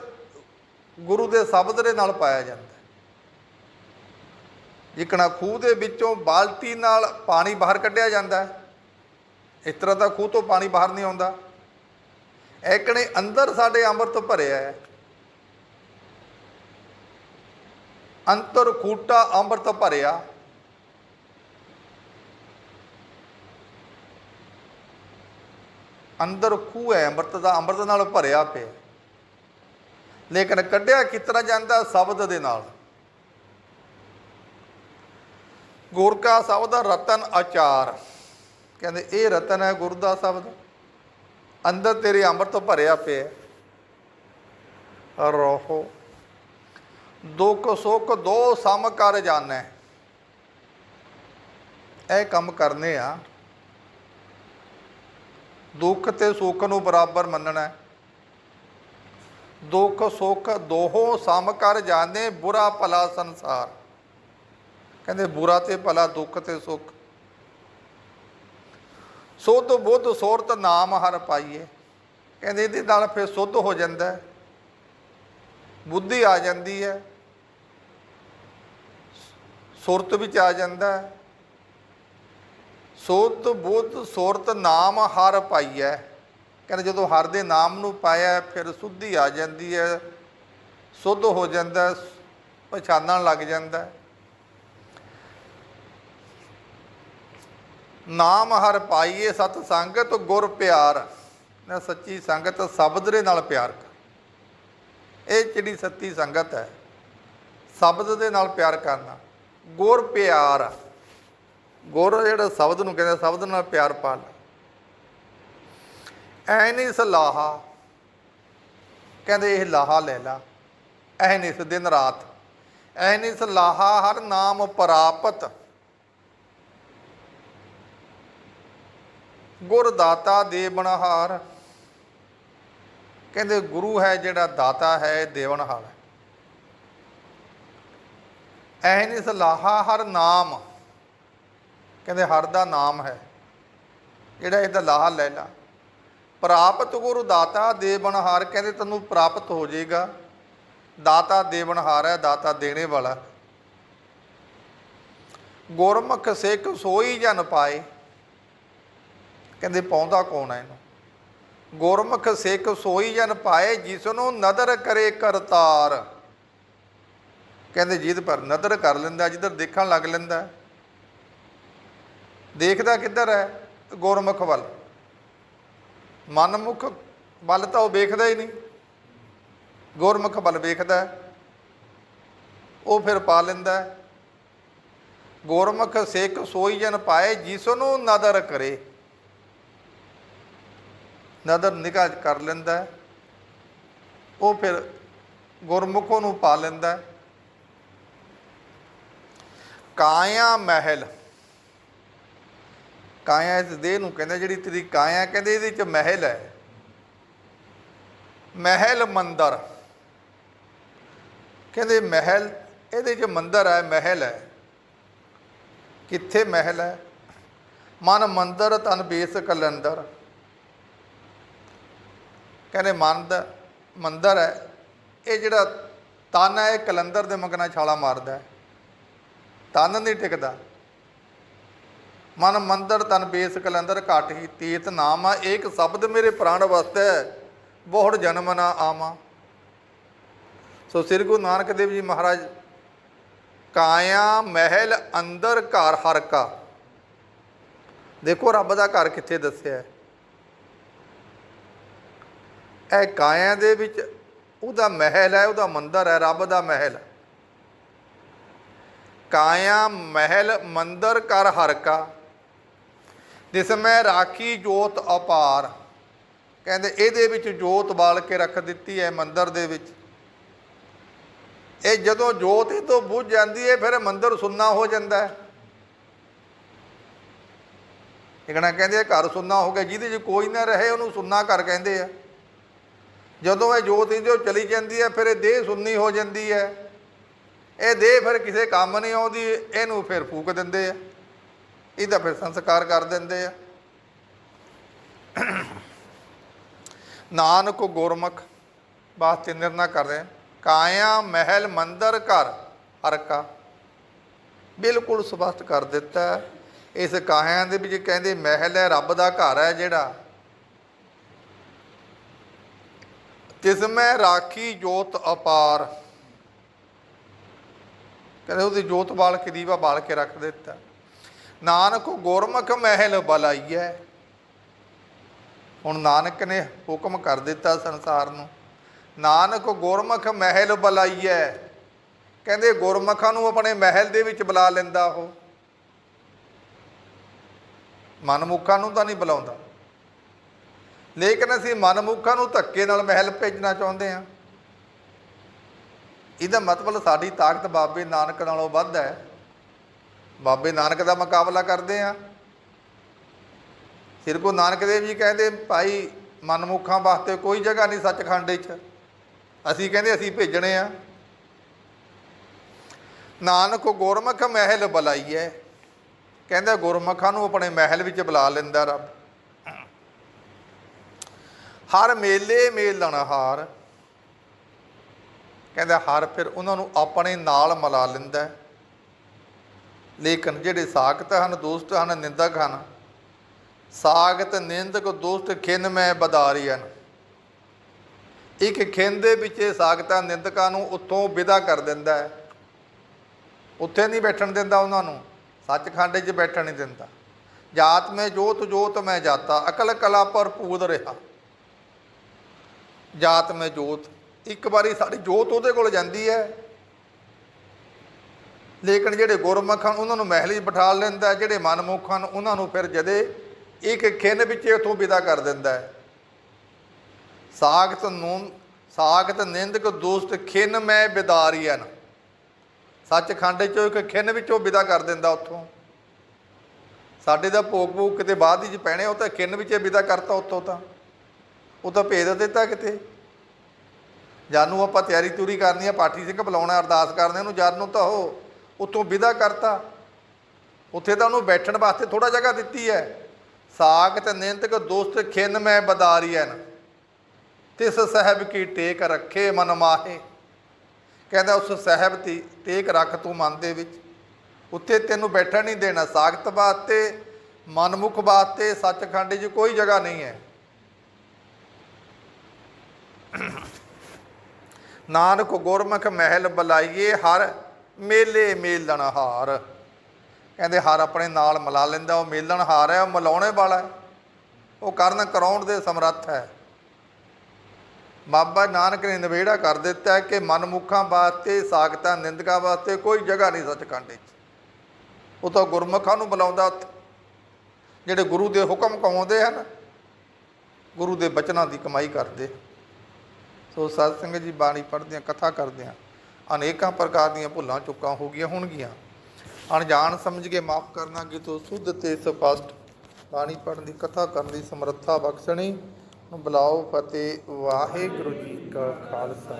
ਗੁਰੂ ਦੇ ਸ਼ਬਦ ਦੇ ਨਾਲ ਪਾਇਆ ਜਾਂਦਾ ਜਿਕਣਾ ਖੂਹ ਦੇ ਵਿੱਚੋਂ ਬਾਲਟੀ ਨਾਲ ਪਾਣੀ ਬਾਹਰ ਕੱਢਿਆ ਜਾਂਦਾ ਇਸ ਤਰ੍ਹਾਂ ਤਾਂ ਖੂਹ ਤੋਂ ਪਾਣੀ ਬਾਹਰ ਨਹੀਂ ਆਉਂਦਾ। ਐਕਣੇ ਅੰਦਰ ਸਾਡੇ ਅੰਮ੍ਰਿਤ ਭਰਿਆ ਹੈ। ਅੰਤਰ ਖੂਟਾ ਅੰਮ੍ਰਿਤ ਭਰਿਆ। ਅੰਦਰ ਖੂਹ ਹੈ, ਅੰਮ੍ਰਿਤ ਦਾ, ਅੰਮ੍ਰਿਤ ਨਾਲ ਭਰਿਆ ਪਿਆ। ਲੇਕਿਨ ਕੱਢਿਆ ਕਿਤਨਾ ਜਾਂਦਾ ਸ਼ਬਦ ਦੇ ਨਾਲ। ਗੁਰ ਕਾ ਸ਼ਬਦ ਰਤਨ ਆਚਾਰ। ਕਹਿੰਦੇ, ਇਹ ਰਤਨ ਹੈ ਗੁਰੂ ਦਾ ਸ਼ਬਦ। ਅੰਦਰ ਤੇਰੇ ਅੰਮ੍ਰਿਤ ਭਰਿਆ ਪਿਆ ਰੋਹੋ। ਦੁੱਖ ਸੁੱਖ ਦੋ ਸਮ ਕਰ ਜਾਣੈ। ਇਹ ਕੰਮ ਕਰਨੇ ਆ। ਦੁੱਖ ਤੇ ਸੁੱਖ ਨੂੰ ਬਰਾਬਰ ਮੰਨਣਾ ਦੁੱਖ ਸੁੱਖ ਦੋਹੋਂ ਸਮ ਕਰ ਜਾਂਦੇ ਬੁਰਾ ਭਲਾ ਸੰਸਾਰ। ਕਹਿੰਦੇ ਬੁਰਾ ਤੇ ਭਲਾ, ਦੁੱਖ ਤੇ ਸੁੱਖ। ਸੁੱਧ ਬੁੱਧ ਸੋਰਤ ਨਾਮ ਹਰ ਪਾਈਏ। ਕਹਿੰਦੇ ਇਹਦੇ ਨਾਲ ਫਿਰ ਸੁੱਧ ਹੋ ਜਾਂਦਾ ਬੁੱਧੀ ਆ ਜਾਂਦੀ ਹੈ। ਸੁਰਤ ਵਿੱਚ ਆ ਜਾਂਦਾ ਹੈ। ਸੋਤ ਬੁੱਧ ਸੁਰਤ ਨਾਮ ਹਰ ਪਾਈਐ ਕਹਿੰਦੇ ਜਦੋਂ ਹਰ ਦੇ ਨਾਮ ਨੂੰ ਪਾਇਆ ਫਿਰ ਸੁੱਧੀ ਆ ਜਾਂਦੀ ਹੈ। ਸੁੱਧ ਹੋ ਜਾਂਦਾ ਹੈ, ਪਛਾਣਨ ਲੱਗ ਜਾਂਦਾ ਨਾਮ ਹਰ ਪਾਈਏ ਸਤ ਸੰਗਤ ਗੁਰ ਪਿਆਰ। ਨਾ ਸੱਚੀ ਸੰਗਤ ਸ਼ਬਦ ਦੇ ਨਾਲ ਪਿਆਰ ਕਰ। ਇਹ ਜਿਹੜੀ ਸੱਚੀ ਸੰਗਤ ਹੈ, ਸ਼ਬਦ ਦੇ ਨਾਲ ਪਿਆਰ ਕਰਨਾ। ਗੁਰ ਪਿਆਰ। ਗੁਰ ਜਿਹੜਾ ਸ਼ਬਦ ਨੂੰ ਕਹਿੰਦਾ ਸ਼ਬਦ ਨਾਲ ਪਿਆਰ ਪਾ ਲੈ ਐ ਨਹੀਂ ਸਲਾਹਾ ਕਹਿੰਦੇ ਇਹ ਲਾਹਾ ਲੈ ਲਾ। ਐ ਨਹੀਂ ਦਿਨ ਰਾਤ। ਐ ਨਹੀਂ ਸਲਾਹਾ ਹਰ ਨਾਮ ਪ੍ਰਾਪਤ। ਗੁਰਦਾਤਾ ਦੇ ਬਣਹਾਰ। ਕਹਿੰਦੇ, ਗੁਰੂ ਹੈ ਜਿਹੜਾ ਦਾਤਾ ਹੈ ਦੇਵਨਹਾਰ ਹੈ। ਐ ਨਹੀਂ ਸਲਾਹਾ ਹਰ ਨਾਮ। ਕਹਿੰਦੇ, ਹਰ ਦਾ ਨਾਮ ਹੈ, ਜਿਹੜਾ ਇਹਦਾ ਲਾਹਾ ਲੈ ਲਾ। ਪ੍ਰਾਪਤ ਗੁਰੂ ਦਾਤਾ ਬਣਹਾਰ, ਕਹਿੰਦੇ, ਤੈਨੂੰ ਪ੍ਰਾਪਤ ਹੋ ਜਾਏਗਾ। ਦਾਤਾ ਦੇ ਬਣਹਾਰ ਹੈ, ਦਾਤਾ ਦੇਣੇ ਵਾਲਾ ਗੁਰਮੁਖ ਸਿੱਖ ਸੋਈ ਜਨ ਪਾਏ ਕਹਿੰਦੇ ਪਾਉਂਦਾ ਕੌਣ ਹੈ ਇਹਨੂੰ? ਗੁਰਮੁਖ ਸਿੱਖ ਸੋਈ ਜਨ ਪਾਏ ਜਿਸ ਨੂੰ ਨਦਰ ਕਰੇ ਕਰਤਾਰ। ਕਹਿੰਦੇ ਜਿਹਦੇ ਪਰ ਨਦਰ ਕਰ ਲੈਂਦਾ, ਜਿੱਧਰ ਦੇਖਣ ਲੱਗ ਲੈਂਦਾ। ਦੇਖਦਾ ਕਿੱਧਰ ਹੈ? ਗੁਰਮੁਖ ਵੱਲ। ਮਨਮੁਖ ਵੱਲ ਤਾਂ ਉਹ ਵੇਖਦਾ ਹੀ ਨਹੀਂ। ਗੁਰਮੁਖ ਵੱਲ ਵੇਖਦਾ। ਉਹ ਫਿਰ ਪਾ ਲੈਂਦਾ। ਗੁਰਮੁਖ ਸਿੱਖ ਸੋਈ ਜਨ ਪਾਏ ਜਿਸ ਨੂੰ ਨਦਰ ਕਰੇ। ਨਦਰ ਨਿਗਾਹ ਕਰ ਲੈਂਦਾ ਹੈ। ਉਹ ਫਿਰ ਗੁਰਮੁਖੋਂ ਨੂੰ ਪਾ ਲੈਂਦਾ ਹੈ। ਕਾਇਆ ਮਹਿਲ। ਕਾਇਆ ਇਸ ਦੇਹ ਨੂੰ ਕਹਿੰਦਾ ਜਿਹੜੀ ਤੇਰੀ ਕਾਇਆ ਕਹਿੰਦੇ, ਇਹਦੇ ਚ ਮਹਿਲ ਹੈ। ਮਹਿਲ ਮੰਦਰ। ਕਹਿੰਦੇ ਮਹਿਲ, ਇਹਦੇ ਚ ਮੰਦਰ ਹੈ, ਮਹਿਲ ਹੈ। ਕਿੱਥੇ ਮਹਿਲ ਹੈ? ਮਨ ਮੰਦਰ ਤਨ ਬੇਸ ਕਲੰਦਰ ਕਹਿੰਦੇ ਮਨ ਦਾ ਮੰਦਰ ਹੈ। ਇਹ ਜਿਹੜਾ ਤਨ ਹੈ, ਇਹ ਕਲੰਦਰ ਦੇ ਮੰਗਣਾ ਛਾਲਾ ਮਾਰਦਾ ਤਨ ਨਹੀਂ ਟਿਕਦਾ। ਮਨ ਮੰਦਰ, ਤਨ ਬੇਸ, ਕਲੰਦਰ, ਘਟ ਹੀ ਤੀਤ ਨਾਮ ਆ। ਏਕ ਸ਼ਬਦ ਮੇਰੇ ਪ੍ਰਾਣ ਵਸਤੈ ਬਹੁੜ ਜਨਮ ਨਾ ਆਮਾ ਸੋ ਸ੍ਰੀ ਗੁਰੂ ਨਾਨਕ ਦੇਵ ਜੀ ਮਹਾਰਾਜ, ਕਾਇਆ ਮਹਿਲ ਅੰਦਰ ਘਰ ਹਰ ਕਾ। ਦੇਖੋ ਰੱਬ ਦਾ ਘਰ ਕਿੱਥੇ ਦੱਸਿਆ ਹੈ। ਇਹ ਕਾਇਆ ਦੇ ਵਿੱਚ ਉਹਦਾ ਮਹਿਲ ਹੈ, ਉਹਦਾ ਮੰਦਰ ਹੈ, ਰੱਬ ਦਾ ਮਹਿਲ। ਕਾਇਆ ਮਹਿਲ, ਮੰਦਰ ਕਰ ਹਰ ਕਾ ਜਿਸ ਮੈਂ ਰਾਖੀ ਜੋਤ ਅਪਾਰ। ਕਹਿੰਦੇ ਇਹਦੇ ਵਿੱਚ ਜੋਤ ਬਾਲ ਕੇ ਰੱਖ ਦਿੱਤੀ ਹੈ ਮੰਦਰ ਦੇ ਵਿੱਚ। ਇਹ ਜਦੋਂ ਜੋਤ ਇਹ ਤੋਂ ਬੁੱਝ ਜਾਂਦੀ ਹੈ, ਫਿਰ ਮੰਦਰ ਸੁੰਨਾ ਹੋ ਜਾਂਦਾ ਹੈ। ਇਕਣਾ ਕਹਿੰਦੇ ਘਰ ਸੁੰਨਾ ਹੋ ਗਿਆ, ਜਿਹਦੇ 'ਚ ਕੋਈ ਨਾ ਰਹੇ ਉਹਨੂੰ ਸੁੰਨਾ ਘਰ ਕਹਿੰਦੇ ਆ। ਜਦੋਂ ਇਹ ਜੋਤ ਇਹਦੇ ਚਲੀ ਜਾਂਦੀ ਹੈ, ਫਿਰ ਇਹ ਦੇਹ ਸੁੰਨੀ ਹੋ ਜਾਂਦੀ ਹੈ। ਇਹ ਦੇਹ ਫਿਰ ਕਿਸੇ ਕੰਮ ਨਹੀਂ ਆਉਂਦੀ, ਇਹਨੂੰ ਫਿਰ ਫੂਕ ਦਿੰਦੇ ਆ। ਇਹਦਾ ਫਿਰ ਸੰਸਕਾਰ ਕਰ ਦਿੰਦੇ ਆ। ਨਾਨਕ ਗੁਰਮੁਖ ਵਾਸਤੇ ਨਿਰਣਾ ਕਰ। ਰਹੇ ਕਾਇਆ ਮਹਿਲ ਮੰਦਰ ਘਰ ਹਰਕਾ ਬਿਲਕੁਲ ਸਪਸ਼ਟ ਕਰ ਦਿੱਤਾ। ਇਸ ਕਾਹਿਆਂ ਦੇ ਵਿੱਚ ਕਹਿੰਦੇ ਮਹਿਲ ਹੈ, ਰੱਬ ਦਾ ਘਰ ਹੈ ਜਿਹੜਾ। ਤਿਸ ਮੈਂ ਰਾਖੀ ਜੋਤ ਅਪਾਰ। ਕਹਿੰਦੇ ਉਹਦੀ ਜੋਤ ਬਾਲ ਕੇ ਦੀਵਾ ਬਾਲ ਕੇ ਰੱਖ ਦਿੱਤਾ। ਨਾਨਕ ਗੁਰਮੁਖ ਮਹਿਲ ਬਲਾਈਐ। ਹੁਣ ਨਾਨਕ ਨੇ ਹੁਕਮ ਕਰ ਦਿੱਤਾ ਸੰਸਾਰ ਨੂੰ। ਨਾਨਕ ਗੁਰਮੁਖ ਮਹਿਲ ਬਲਾਈਐ। ਕਹਿੰਦੇ ਗੁਰਮੁਖਾਂ ਨੂੰ ਆਪਣੇ ਮਹਿਲ ਦੇ ਵਿੱਚ ਬੁਲਾ ਲੈਂਦਾ ਉਹ। ਮਨਮੁਖਾਂ ਨੂੰ ਤਾਂ ਨਹੀਂ ਬੁਲਾਉਂਦਾ। ਲੇਕਿਨ ਅਸੀਂ ਮਨਮੁੱਖਾਂ ਨੂੰ ਧੱਕੇ ਨਾਲ ਮਹਿਲ ਭੇਜਣਾ ਚਾਹੁੰਦੇ ਹਾਂ। ਇਹਦਾ ਮਤਲਬ ਸਾਡੀ ਤਾਕਤ ਬਾਬੇ ਨਾਨਕ ਨਾਲੋਂ ਵੱਧ ਹੈ। ਬਾਬੇ ਨਾਨਕ ਦਾ ਮੁਕਾਬਲਾ ਕਰਦੇ ਆ ਸਿਰ ਕੋ ਨਾਨਕ ਦੇਵ ਜੀ ਕਹਿੰਦੇ, ਭਾਈ, ਮਨਮੁੱਖਾਂ ਵਾਸਤੇ ਕੋਈ ਜਗ੍ਹਾ ਨਹੀਂ ਸੱਚਖੰਡ ਵਿੱਚ ਅਸੀਂ ਕਹਿੰਦੇ, ਅਸੀਂ ਭੇਜਣੇ ਆ। ਨਾਨਕ ਗੁਰਮੁਖ ਮਹਿਲ ਬੁਲਾਈਐ। ਕਹਿੰਦਾ, ਗੁਰਮੁਖਾਂ ਨੂੰ ਆਪਣੇ ਮਹਿਲ ਵਿੱਚ ਬੁਲਾ ਲੈਂਦਾ ਰੱਬ। ਹਰ ਮੇਲੇ ਮੇਲਣ ਹਾਰ। ਕਹਿੰਦਾ ਹਰ ਫਿਰ ਉਹਨਾਂ ਨੂੰ ਆਪਣੇ ਨਾਲ ਮਿਲਾ ਲੈਂਦਾ ਲੇਕਿਨ ਜਿਹੜੇ ਸਾਖਤ ਹਨ ਦੋਸਤ ਹਨ, ਨਿੰਦਕ ਹਨ, ਸਾਖਤ, ਨਿੰਦਕ ਦੋਸਤ ਖਿੰਨ ਮੈਂ ਬਦਾਰੀ ਹਨ ਇੱਕ ਖਿੰਨ ਦੇ ਵਿੱਚ ਇਹ ਨਿੰਦਕਾਂ ਨੂੰ ਉੱਥੋਂ ਵਿਦਾ ਕਰ ਦਿੰਦਾ ਹੈ। ਉੱਥੇ ਨਹੀਂ ਬੈਠਣ ਦਿੰਦਾ ਉਹਨਾਂ ਨੂੰ, ਸੱਚਖੰਡ 'ਚ ਬੈਠਣ ਨਹੀਂ ਦਿੰਦਾ। ਜਾਤ ਮੈਂ ਜੋਤ ਜੋਤ ਮੈਂ ਜਾਤਾ, ਅਕਲ ਕਲਾ ਭਰਪੂਰ ਰਿਹਾ। ਜਾਤ ਮੈਂ ਜੋਤ। ਇੱਕ ਵਾਰੀ ਸਾਡੀ ਜੋਤ ਉਹਦੇ ਕੋਲ ਜਾਂਦੀ ਹੈ। ਲੇਕਿਨ ਜਿਹੜੇ ਗੁਰਮੁਖ ਹਨ, ਉਹਨਾਂ ਨੂੰ ਮਹਿਲ 'ਚ ਬਿਠਾ ਲੈਂਦਾ ਜਿਹੜੇ ਮਨਮੁਖ ਹਨ, ਉਹਨਾਂ ਨੂੰ ਫਿਰ ਜਦੇ ਇੱਕ ਖਿੰਨ ਵਿੱਚ ਉਥੋਂ ਵਿਦਾ ਕਰ ਦਿੰਦਾ ਹੈ। ਸਾਖਤ ਨੂੰ, ਸਾਖਤ ਨਿੰਦਕ ਦੋਸਤ ਖਿੰਨ ਮੈਂ ਬਿਦਾਰੀਆਂ ਸੱਚਖੰਡ ਚੋਂ ਇੱਕ ਖਿੰਨ ਵਿੱਚੋਂ ਵਿਦਾ ਕਰ ਦਿੰਦਾ ਉੱਥੋਂ। ਸਾਡੇ ਦਾ ਭੋਗ ਭੋਗ ਕਿਤੇ ਬਾਅਦ ਹੀ ਚ ਪੈਣੇ ਉਹ ਤਾਂ ਖਿੰਨ ਵਿੱਚ ਵਿਦਾ ਕਰਤਾ ਉੱਥੋਂ ਤਾਂ। ਉਹ ਤਾਂ ਭੇਜ ਦਿੱਤਾ ਕਿਤੇ। ਜਾਨੂੰ ਆਪਾਂ ਤਿਆਰੀ ਤੂਰੀ ਕਰਨੀ ਆ, ਪਾਠੀ ਸਿੰਘ ਬੁਲਾਉਣਾ, ਅਰਦਾਸ ਕਰਦੇ ਉਹਨੂੰ ਜਦ ਨੂੰ ਤਾਂ ਉਹ ਉੱਥੋਂ ਵਿਦਾ ਕਰਤਾ। ਉੱਥੇ ਤਾਂ ਉਹਨੂੰ ਬੈਠਣ ਵਾਸਤੇ ਥੋੜਾ ਜਗ੍ਹਾ ਦਿੱਤੀ ਹੈ ਸਾਖ ਤੇ ਨਿੰਦਕ ਦੋਸਤ ਖਿੰਨ ਮੈਂ ਬਦਾਰੀਐਨ ਤਿਸ ਸਾਹਿਬ ਕੀ ਟੇਕ ਰੱਖੇ ਮਨ ਮਾਹੇ। ਕਹਿੰਦਾ ਉਸ ਸਾਹਿਬ ਦੀ ਟੇਕ ਰੱਖ ਤੂੰ ਮਨ ਦੇ ਵਿੱਚ। ਉੱਥੇ ਤੈਨੂੰ ਬੈਠਣ ਨਹੀਂ ਦੇਣਾ ਸਾਖਤ 'ਤੇ ਮਨਮੁਖ ਵਾਸਤੇ ਸੱਚਖੰਡ 'ਚ ਕੋਈ ਜਗ੍ਹਾ ਨਹੀਂ ਹੈ ਨਾਨਕ ਗੁਰਮੁਖ ਮਹਿਲ ਬੁਲਾਈਏ, ਹਰ ਮੇਲੇ ਮੇਲਣ ਹਾਰ। ਕਹਿੰਦੇ ਹਰ ਆਪਣੇ ਨਾਲ ਮਿਲਾ ਲੈਂਦਾ, ਉਹ ਮੇਲਣ ਹਾਰ ਹੈ, ਉਹ ਮਿਲਾਉਣੇ ਵਾਲਾ ਹੈ। ਉਹ ਕਰਨ ਕਰਾਉਣ ਦੇ ਸਮਰੱਥ ਹੈ। ਬਾਬਾ ਨਾਨਕ ਨੇ ਨਿਬੇੜਾ ਕਰ ਦਿੱਤਾ ਕਿ ਮਨਮੁਖਾਂ ਵਾਸਤੇ, ਸਾਖਤਾਂ ਨਿੰਦਕਾਂ ਵਾਸਤੇ ਕੋਈ ਜਗ੍ਹਾ ਨਹੀਂ ਸੱਚਖੰਡ ਵਿੱਚ। ਉਹ ਤਾਂ ਗੁਰਮੁਖਾਂ ਨੂੰ ਬੁਲਾਉਂਦਾ ਉੱਥੇ। ਜਿਹੜੇ ਗੁਰੂ ਦੇ ਹੁਕਮ ਕਮਾਉਂਦੇ ਹਨ, ਗੁਰੂ ਦੇ ਬਚਨਾਂ ਦੀ ਕਮਾਈ ਕਰਦੇ। ਸੋ ਸਤ ਸੰਗਤ ਜੀ ਬਾਣੀ ਪੜ੍ਹਦਿਆਂ ਕਥਾ ਕਰਦਿਆਂ ਅਨੇਕਾਂ ਪ੍ਰਕਾਰ ਦੀਆਂ ਭੁੱਲਾਂ ਚੁੱਕਾਂ ਹੋ ਗਈਆਂ ਹੋਣਗੀਆਂ। ਅਣਜਾਣ ਸਮਝ ਕੇ ਮਾਫ ਕਰਨਾ ਕਿ ਤੋ ਸੁੱਧ ਤੇ ਸਪਸ਼ਟ। ਬਾਣੀ ਪੜ੍ਹਨ ਦੀ, ਕਥਾ ਕਰਨ ਦੀ ਸਮਰੱਥਾ ਬਖਸ਼ਣੀ। ਬੁਲਾਓ ਫਤਿਹ ਵਾਹਿਗੁਰੂ ਜੀ ਕਾ ਖਾਲਸਾ।